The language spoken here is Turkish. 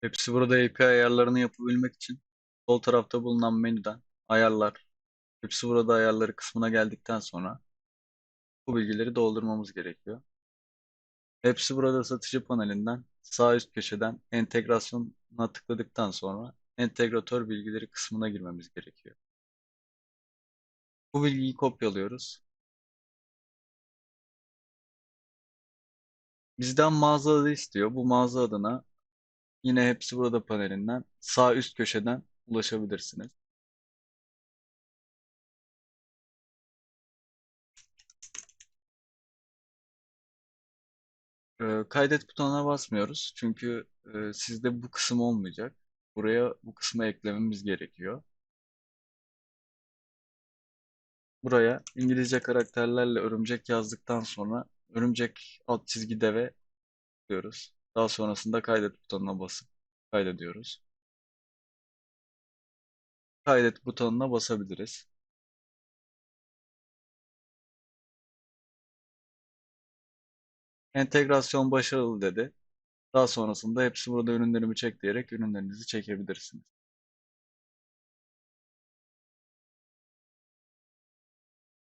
Hepsi burada API ayarlarını yapabilmek için sol tarafta bulunan menüden ayarlar, hepsi burada ayarları kısmına geldikten sonra bu bilgileri doldurmamız gerekiyor. Hepsi burada satıcı panelinden sağ üst köşeden entegrasyona tıkladıktan sonra entegratör bilgileri kısmına girmemiz gerekiyor. Bu bilgiyi kopyalıyoruz. Bizden mağaza adı istiyor. Bu mağaza adına yine hepsi burada panelinden sağ üst köşeden ulaşabilirsiniz. Ee, Kaydet butonuna basmıyoruz. Çünkü e, sizde bu kısım olmayacak. Buraya bu kısmı eklememiz gerekiyor. Buraya İngilizce karakterlerle örümcek yazdıktan sonra örümcek alt çizgi deve diyoruz. Daha sonrasında kaydet butonuna basıp kaydediyoruz. Kaydet butonuna basabiliriz. Entegrasyon başarılı dedi. Daha sonrasında hepsi burada ürünlerimi çek diyerek ürünlerinizi çekebilirsiniz.